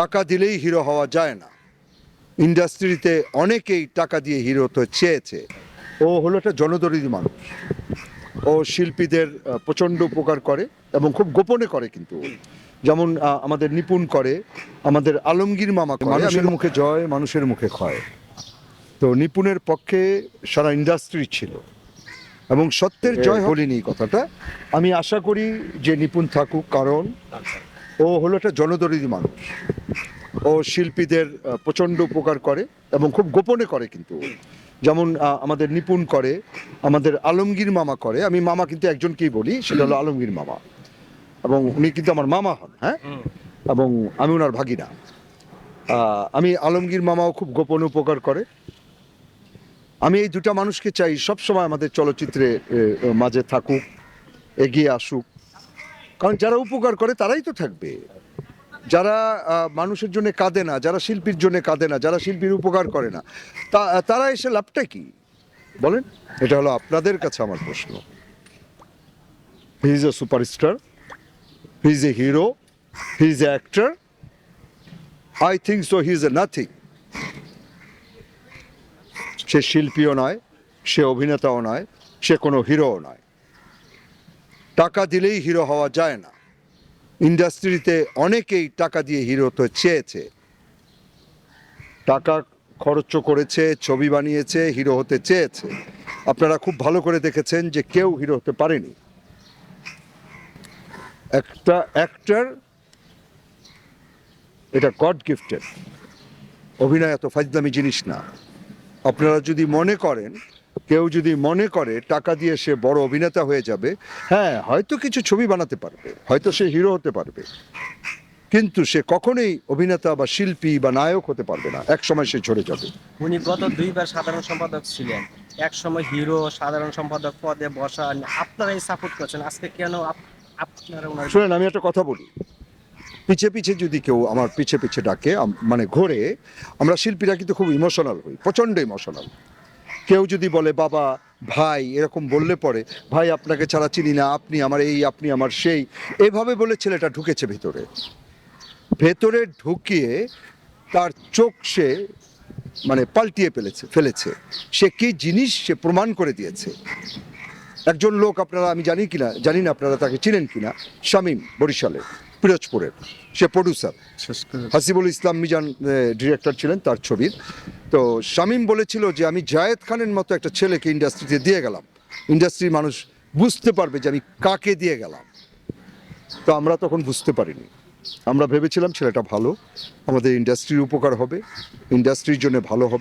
টাকা দিলেই হিরো হওয়া যায় না। ইন্ডাস্ট্রিতে অনেকেই টাকা দিয়ে হিরো হতে চেয়েছে। ও হলো একটা জনদরিদ্র মানুষ। ও শিল্পীদের প্রচণ্ড উপকার করে এবং খুব গোপনে করে কিন্তু। যেমন আমাদের নিপুণ করে আমাদের আলমগীর মামা মানুষের মুখে জয় মানুষের মুখে ক্ষয়। তো নিপুণের পক্ষে সারা ইন্ডাস্ট্রি ছিল। এবং সত্যের জয় এই কথাটা। আমি আশা করি যে নিপুণ থাকুক কারণ ও হলো একটা জনদরিদ্র মানুষ। ও শিল্পীদের প্রচণ্ড উপকার করে এবং খুব গোপনে করে কিন্তু। যেমন আমাদের নিপুণ করে, আমাদের আলমগীর মামা করে। আমি মামা কিন্তু একজনকেই বলি, সেটা হলো আলমগীর মামা। এবং উনি কিন্তু আমার মামা হন হ্যাঁ? এবং আমি ওনার ভাগিনা। আমি আলমগীর মামাও খুব গোপন উপকার করে। আমি এই দুটা মানুষকে চাই সবসময় আমাদের চলচ্চিত্রে মাঝে থাকুক, এগিয়ে আসুক। কারণ যারা উপকার করে তারাই তো থাকবে। যারা মানুষের জন্য কাঁদে না, যারা শিল্পীর জন্য কাঁদে না, যারা শিল্পীর উপকার করে না, তা, তারা এসে লাভটা কি? বলেন, এটা হলো আপনাদের কাছে আমার প্রশ্ন। He is a superstar he is a hero he is a actor I think so he is a nothing সে শিল্পীও নয়, সে অভিনেতাও নয়, সে কোনো হিরোও নয়। টাকা দিলেই হিরো হওয়া যায় না। ইন্ডাস্ট্রিতে অনেকেই টাকা দিয়ে হিরো হতে চেয়েছে। টাকা খরচ করেছে, ছবি বানিয়েছে, হিরো হতে চেয়েছে। আপনারা খুব ভালো করে দেখেছেন যে কেউ হিরো হতে পারেনি। একটা অ্যাক্টার এটা গড গিফটেড অভিনয় এত ফাজলামি জিনিস না। আপনারা যদি মনে করেন কেউ যদি মনে করে টাকা দিয়ে সে বড় অভিনেতা হয়ে যাবে হ্যাঁ হয়তো কিছু ছবি বানাতে পারবে হয়তো সে হিরো হতে পারবে। কিন্তু সে কখনোই অভিনেতা বা শিল্পী বা নায়ক হতে পারবে না এক সময় সে ঝরে যাবে। উনি গত দুইবার সাধারণ সম্পাদক ছিলেন। এক সময় হিরো সাধারণ সম্পাদক পদে বসা আপনারা এই সাপোর্ট করছেন। আজকে কেন আপ- আপনারা শুনেন আমি একটা কথা বলি। পিছে পিছে যদি কেউ আমার পিছে পিছে ডাকে মানে ঘোরে আমরা শিল্পীরা কিন্তু খুব ইমোশনাল হই প্রচণ্ড ইমোশনাল কেউ যদি বলে বাবা ভাই এরকম বললে পরে ভাই আপনাকে ছাড়া চিনি না আপনি আমার এই আপনি আমার সেই এভাবে বলে ছেলেটা ঢুকেছে ভেতরে। ভেতরে ঢুকিয়ে তার চোখ সে মানে পাল্টিয়ে ফেলেছে ফেলেছে। সে কি জিনিস সে প্রমাণ করে দিয়েছে? একজন লোক আপনারা আমি জানি কিনা জানি না আপনারা তাকে চিনেন কিনা শামীম বরিশালে পিরোজপুরের। সে প্রডিউসার হাসিবুল ইসলাম মিজান ডিরেক্টর ছিলেন তার ছবির। তো শামীম বলেছিল যে আমি জায়েদ খানের মতো একটা ছেলেকে ইন্ডাস্ট্রিতে দিয়ে গেলাম। ইন্ডাস্ট্রির মানুষ বুঝতে পারবে যে আমি কাকে দিয়ে গেলাম। তো আমরা তখন বুঝতে পারিনি। আমরা ভেবেছিলাম ছেলেটা ভালো, আমাদের ইন্ডাস্ট্রির উপকার হবে, ইন্ডাস্ট্রির জন্য ভালো হবে।